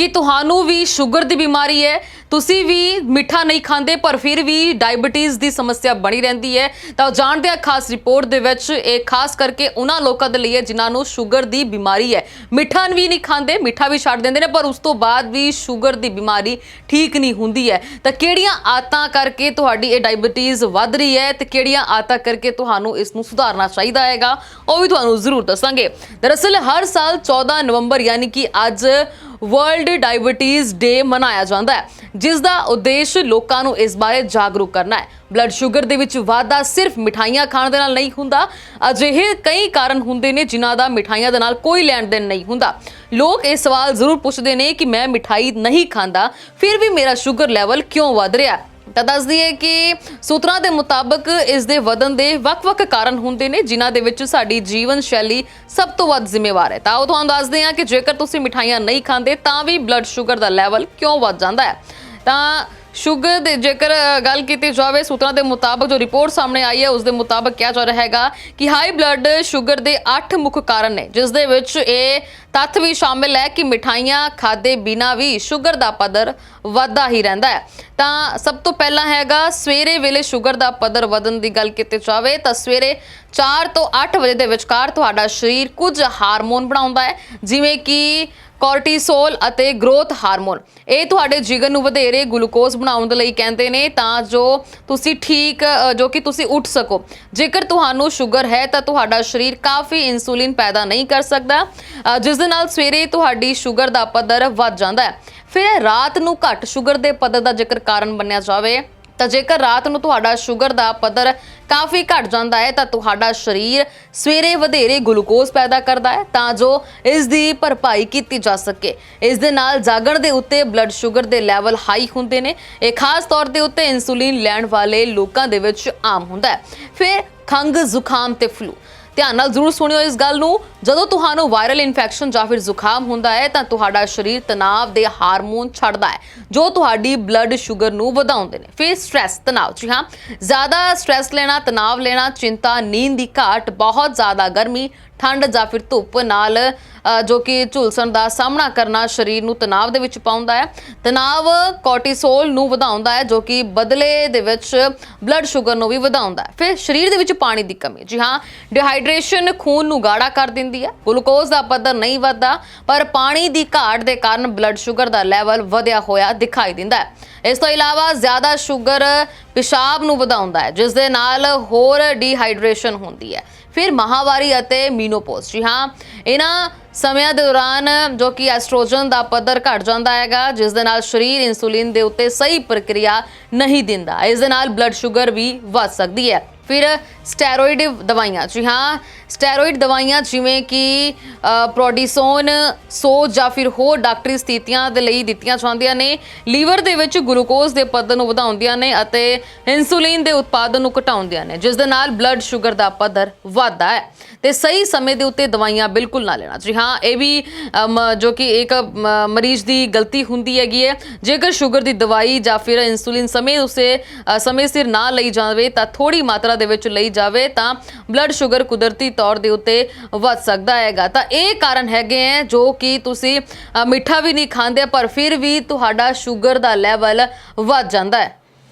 ਕਿ ਤੁਹਾਨੂੰ ਵੀ ਸ਼ੂਗਰ ਦੀ ਬਿਮਾਰੀ ਹੈ, ਤੁਸੀਂ ਵੀ ਮਿੱਠਾ ਨਹੀਂ ਖਾਂਦੇ, ਪਰ ਫਿਰ ਵੀ ਡਾਇਬੀਟੀਜ਼ ਦੀ ਸਮੱਸਿਆ ਬਣੀ ਰਹਿੰਦੀ ਹੈ। ਤਾਂ ਜਾਣਦੇ ਹਾਂ ਖਾਸ ਰਿਪੋਰਟ ਦੇ ਵਿੱਚ ਇਹ ਖਾਸ ਕਰਕੇ ਉਹਨਾਂ ਲੋਕਾਂ ਦੇ ਲਈ ਹੈ ਜਿਨ੍ਹਾਂ ਨੂੰ ਸ਼ੂਗਰ ਦੀ ਬਿਮਾਰੀ ਹੈ। ਮਿੱਠਾ ਵੀ ਨਹੀਂ ਖਾਂਦੇ, ਮਿੱਠਾ ਵੀ ਛੱਡ ਦਿੰਦੇ ਨੇ, ਪਰ ਉਸ ਤੋਂ ਬਾਅਦ ਵੀ ਸ਼ੂਗਰ ਦੀ ਬਿਮਾਰੀ ਠੀਕ ਨਹੀਂ ਹੁੰਦੀ ਹੈ। ਤਾਂ ਕਿਹੜੀਆਂ ਆਦਤਾਂ ਕਰਕੇ ਤੁਹਾਡੀ ਇਹ ਡਾਇਬੀਟੀਜ਼ ਵੱਧ ਰਹੀ ਹੈ ਤੇ ਕਿਹੜੀਆਂ ਆਦਤਾਂ ਕਰਕੇ ਤੁਹਾਨੂੰ ਇਸ ਨੂੰ ਸੁਧਾਰਨਾ ਚਾਹੀਦਾ ਹੈਗਾ, ਉਹ ਵੀ ਤੁਹਾਨੂੰ ਜ਼ਰੂਰ ਦੱਸਾਂਗੇ। ਦਰਅਸਲ, ਹਰ ਸਾਲ 14 ਨਵੰਬਰ, ਯਾਨੀ ਕਿ ਅੱਜ ਵਰਲਡ ਡਾਇਬੀਟੀਜ਼ ਡੇ ਮਨਾਇਆ ਜਾਂਦਾ ਹੈ, ਜਿਸ ਦਾ ਉਦੇਸ਼ ਲੋਕਾਂ ਨੂੰ ਇਸ ਬਾਰੇ ਜਾਗਰੂਕ ਕਰਨਾ ਹੈ। ਬਲੱਡ ਸ਼ੂਗਰ ਦੇ ਵਿੱਚ ਵਾਧਾ ਸਿਰਫ ਮਿਠਾਈਆਂ ਖਾਣ ਦੇ ਨਾਲ ਨਹੀਂ ਹੁੰਦਾ, ਅਜਿਹੇ ਕਈ ਕਾਰਨ ਹੁੰਦੇ ਨੇ ਜਿਨ੍ਹਾਂ ਦਾ ਮਿਠਾਈਆਂ ਦੇ ਨਾਲ ਕੋਈ ਲੈਣ ਦੇਣ ਨਹੀਂ ਹੁੰਦਾ। ਲੋਕ ਇਹ ਸਵਾਲ ਜ਼ਰੂਰ ਪੁੱਛਦੇ ਨੇ ਕਿ ਮੈਂ ਮਿਠਾਈ ਨਹੀਂ ਖਾਂਦਾ, ਫਿਰ ਵੀ ਮੇਰਾ ਸ਼ੂਗਰ ਲੈਵਲ ਕਿਉਂ ਵੱਧ ਰਿਹਾ ਹੈ? ਤਾਂ ਦੱਸ ਦਈਏ ਕਿ ਸੂਤਰਾਂ ਦੇ ਮੁਤਾਬਕ ਇਸ ਦੇ ਵਧਣ ਦੇ ਵੱਖ-ਵੱਖ ਕਾਰਨ ਹੁੰਦੇ ਨੇ, ਜਿਨ੍ਹਾਂ ਦੇ ਵਿੱਚ ਸਾਡੀ ਜੀਵਨ ਸ਼ੈਲੀ ਸਭ ਤੋਂ ਵੱਧ ਜ਼ਿੰਮੇਵਾਰ ਹੈ। ਤਾਂ ਉਹ ਤੁਹਾਨੂੰ ਦੱਸਦੇ ਹਾਂ ਕਿ ਜੇਕਰ ਤੁਸੀਂ ਮਿਠਾਈਆਂ ਨਹੀਂ ਖਾਂਦੇ, ਤਾਂ ਵੀ ਬਲੱਡ ਸ਼ੂਗਰ ਦਾ ਲੈਵਲ ਕਿਉਂ ਵੱਧ ਜਾਂਦਾ ਹੈ? ਤਾਂ ਸ਼ੂਗਰ ਦੇ ਜੇਕਰ ਗੱਲ ਕੀਤੀ ਜਾਵੇ, ਸੂਤਰਾਂ ਦੇ ਮੁਤਾਬਕ ਜੋ ਰਿਪੋਰਟ ਸਾਹਮਣੇ ਆਈ ਹੈ, ਉਸ ਦੇ ਮੁਤਾਬਕ ਕਿਹਾ ਜਾ ਰਿਹਾ ਹੈਗਾ ਕਿ ਹਾਈ ਬਲੱਡ ਸ਼ੂਗਰ ਦੇ 8 ਮੁੱਖ ਕਾਰਨ ਨੇ, ਜਿਸ ਦੇ ਵਿੱਚ ਇਹ ਤੱਥ ਵੀ ਸ਼ਾਮਿਲ ਹੈ ਕਿ ਮਿਠਾਈਆਂ ਖਾਦੇ ਬਿਨਾ ਵੀ ਸ਼ੂਗਰ ਦਾ ਪੱਧਰ ਵੱਧਦਾ ਹੀ ਰਹਿੰਦਾ ਹੈ। ਤਾਂ ਸਭ ਤੋਂ ਪਹਿਲਾਂ ਹੈਗਾ, ਸਵੇਰੇ ਵੇਲੇ ਸ਼ੂਗਰ ਦਾ ਪੱਧਰ ਵਧਣ ਦੀ ਗੱਲ ਕੀਤੀ ਜਾਵੇ ਤਾਂ ਸਵੇਰੇ 4 ਤੋਂ 8 ਵਜੇ ਦੇ ਵਿਚਕਾਰ ਤੁਹਾਡਾ ਸਰੀਰ ਕੁਝ ਹਾਰਮੋਨ ਬਣਾਉਂਦਾ ਹੈ, ਜਿਵੇਂ ਕਿ ਕੋਰਟੀਸੋਲ ਅਤੇ ਗਰੋਥ ਹਾਰਮੋਨ। ਇਹ ਤੁਹਾਡੇ ਜਿਗਰ ਨੂੰ ਵਧੇਰੇ ਗਲੂਕੋਜ਼ ਬਣਾਉਣ ਦੇ ਲਈ ਕਹਿੰਦੇ ਨੇ ਤਾਂ ਜੋ ਤੁਸੀਂ ਠੀਕ ਜੋ ਕਿ ਤੁਸੀਂ ਉੱਠ ਸਕੋ। ਜੇਕਰ ਤੁਹਾਨੂੰ ਸ਼ੂਗਰ ਹੈ ਤਾਂ ਤੁਹਾਡਾ ਸਰੀਰ ਕਾਫੀ ਇਨਸੂਲਿਨ ਪੈਦਾ ਨਹੀਂ ਕਰ ਸਕਦਾ। ਜਿਸ ਦੇ ਨਾਲ ਸਵੇਰੇ ਤੁਹਾਡੀ ਸ਼ੂਗਰ ਦਾ ਪੱਧਰ ਵੱਧ ਜਾਂਦਾ ਹੈ। ਫਿਰ ਰਾਤ ਨੂੰ ਘੱਟ ਸ਼ੂਗਰ ਦੇ ਪੱਧਰ ਦਾ ਜੇਕਰ ਕਾਰਨ ਮੰਨਿਆ ਜਾਵੇ। ਤਾਂ ਜੇਕਰ ਰਾਤ ਨੂੰ ਤੁਹਾਡਾ ਸ਼ੂਗਰ ਦਾ ਪੱਧਰ ਕਾਫੀ ਘਟ ਜਾਂਦਾ ਹੈ, ਤਾਂ ਤੁਹਾਡਾ ਸਰੀਰ ਸਵੇਰੇ ਵਧੇਰੇ ਗਲੂਕੋਜ਼ ਪੈਦਾ ਕਰਦਾ ਹੈ, ਤਾਂ ਜੋ ਇਸ ਦੀ ਭਰਪਾਈ ਕੀਤੀ ਜਾ ਸਕੇ। ਇਸ ਦੇ ਨਾਲ ਜਾਗਣ ਦੇ ਉੱਤੇ ਬਲੱਡ ਸ਼ੂਗਰ ਦੇ ਲੈਵਲ ਹਾਈ ਹੁੰਦੇ ਨੇ। ਇਹ ਖਾਸ ਤੌਰ ਦੇ ਉੱਤੇ ਇਨਸੂਲਿਨ ਲੈਣ ਵਾਲੇ ਲੋਕਾਂ ਦੇ ਵਿੱਚ ਆਮ ਹੁੰਦਾ ਹੈ। ਫਿਰ ਖੰਘ, ਜ਼ੁਕਾਮ ਤੇ ਫਲੂ ਧਿਆਨ ਨਾਲ ਜ਼ਰੂਰ ਸੁਣਿਓ ਇਸ ਗੱਲ ਨੂੰ। ਜਦੋਂ ਤੁਹਾਨੂੰ ਵਾਇਰਲ ਇਨਫੈਕਸ਼ਨ ਜਾਂ ਫਿਰ ਜ਼ੁਕਾਮ ਹੁੰਦਾ ਹੈ, ਤਾਂ ਤੁਹਾਡਾ ਸਰੀਰ ਤਣਾਅ ਦੇ ਹਾਰਮੋਨ ਛੱਡਦਾ ਹੈ, ਜੋ ਤੁਹਾਡੀ ਬਲੱਡ ਸ਼ੂਗਰ ਨੂੰ ਵਧਾਉਂਦੇ ਨੇ। ਫਿਰ ਸਟ੍ਰੈਸ ਤਣਾਅ। ਜੀ ਹਾਂ, ਜ਼ਿਆਦਾ ਸਟ੍ਰੈਸ ਲੈਣਾ, ਤਣਾਅ ਲੈਣਾ, ਚਿੰਤਾ, ਨੀਂਦ ਦੀ ਘਾਟ, ਬਹੁਤ ਜ਼ਿਆਦਾ ਗਰਮੀ ਠੰਡ ਜਾਂ ਫਿਰ ਧੁੱਪ ਨਾਲ ਜੋ ਕਿ ਝੁਲਸਣ ਦਾ ਸਾਹਮਣਾ ਕਰਨਾ ਸਰੀਰ ਨੂੰ ਤਣਾਅ ਦੇ ਵਿੱਚ ਪਾਉਂਦਾ ਹੈ। ਤਣਾਅ ਕੋਰਟੀਸੋਲ ਨੂੰ ਵਧਾਉਂਦਾ ਹੈ, ਜੋ ਕਿ ਬਦਲੇ ਦੇ ਵਿੱਚ ਬਲੱਡ ਸ਼ੂਗਰ ਨੂੰ ਵੀ ਵਧਾਉਂਦਾ ਹੈ। ਫਿਰ ਸਰੀਰ ਦੇ ਵਿੱਚ ਪਾਣੀ ਦੀ ਕਮੀ, ਜੀ ਹਾਂ ਡਿਹਾਈਡਰੇਸ਼ਨ ਖੂਨ ਨੂੰ ਗਾੜਾ ਕਰ ਦਿੰਦੀ ਹੈ। ਗਲੂਕੋਜ਼ ਦਾ ਪੱਧਰ ਨਹੀਂ ਵੱਧਦਾ, ਪਰ ਪਾਣੀ ਦੀ ਘਾਟ ਦੇ ਕਾਰਨ ਬਲੱਡ ਸ਼ੂਗਰ ਦਾ ਲੈਵਲ ਵਧਿਆ ਹੋਇਆ ਦਿਖਾਈ ਦਿੰਦਾ ਹੈ। ਇਸ ਤੋਂ ਇਲਾਵਾ ਜ਼ਿਆਦਾ ਸ਼ੂਗਰ ਪਿਸ਼ਾਬ ਨੂੰ ਵਧਾਉਂਦਾ ਹੈ ਜਿਸ ਦੇ ਨਾਲ ਹੋਰ ਡੀਹਾਈਡਰੇਸ਼ਨ ਹੁੰਦੀ ਹੈ। ਫਿਰ ਮਾਹਵਾਰੀ ਅਤੇ ਮੀਨੋਪੌਜ਼। ਜੀ ਹਾਂ ਇਹਨਾਂ ਸਮਿਆਂ ਦੌਰਾਨ ਜੋ ਕਿ ਐਸਟ੍ਰੋਜਨ ਦਾ ਪੱਧਰ ਘਟ ਜਾਂਦਾ ਹੈਗਾ, ਜਿਸ ਦੇ ਨਾਲ ਸਰੀਰ ਇਨਸੂਲਿਨ ਦੇ ਉੱਤੇ ਸਹੀ ਪ੍ਰਕਿਰਿਆ ਨਹੀਂ ਦਿੰਦਾ। ਇਸ ਦੇ ਨਾਲ ਬਲੱਡ ਸ਼ੂਗਰ ਵੀ ਵੱਧ ਸਕਦੀ ਹੈ। ਫਿਰ ਸਟੈਰੋਇਡ ਦਵਾਈਆਂ ਜੀ ਹਾਂ। ਸਟੈਰੋਇਡ ਦਵਾਈਆਂ ਜਿਵੇਂ ਕਿ ਪ੍ਰੋਡੀਸੋਨ ਸੋ ਜਾਂ ਫਿਰ ਹੋਰ ਡਾਕਟਰੀ ਸਥਿਤੀਆਂ ਦੇ ਲਈ ਦਿੱਤੀਆਂ ਜਾਂਦੀਆਂ ਨੇ। ਲੀਵਰ ਦੇ ਵਿੱਚ ਗਲੂਕੋਜ਼ ਦੇ ਪੱਧਰ ਨੂੰ ਵਧਾਉਂਦੀਆਂ ਨੇ ਅਤੇ ਇਨਸੂਲਿਨ ਦੇ ਉਤਪਾਦਨ ਨੂੰ ਘਟਾਉਂਦੀਆਂ ਨੇ ਜਿਸ ਦੇ ਨਾਲ ਬਲੱਡ ਸ਼ੂਗਰ ਦਾ ਪੱਧਰ ਵੱਧਦਾ ਹੈ। ਤੇ ਸਹੀ ਸਮੇਂ ਦੇ ਉੱਤੇ ਦਵਾਈਆਂ ਬਿਲਕੁਲ ਨਾ ਲੈਣਾ ਜੀ ਹਾਂ। ਇਹ ਵੀ ਅਮ, ਜੋ ਕਿ ਇੱਕ ਮ, ਮਰੀਜ਼ ਦੀ ਗਲਤੀ ਹੁੰਦੀ ਹੈਗੀ ਹੈ। ਜੇਕਰ ਸ਼ੂਗਰ ਦੀ ਦਵਾਈ ਜਾਂ ਫਿਰ ਇਨਸੂਲਿਨ ਸਮੇਂ ਉਸੇ ਸਮੇਂ ਸਿਰ ਨਾ ਲਈ ਜਾਵੇ ਤਾਂ ਥੋੜੀ ਮਾਤਰਾ ਦੇ ਵਿੱਚ ਲਈ ਜਾਵੇ ਤਾਂ ਬਲੱਡ ਸ਼ੂਗਰ ਕੁਦਰਤੀ ਤੌਰ ਦੇ ਉੱਤੇ ਵੱਧ ਸਕਦਾ ਹੈਗਾ। ਤਾਂ ਇਹ ਕਾਰਨ ਹੈਗੇ ਹੈ ਜੋ ਕਿ ਤੁਸੀਂ ਮਿੱਠਾ ਵੀ ਨਹੀਂ ਖਾਂਦੇ, ਪਰ ਫਿਰ ਵੀ ਤੁਹਾਡਾ ਸ਼ੂਗਰ ਦਾ ਲੈਵਲ ਵੱਧ ਜਾਂਦਾ ਹੈ।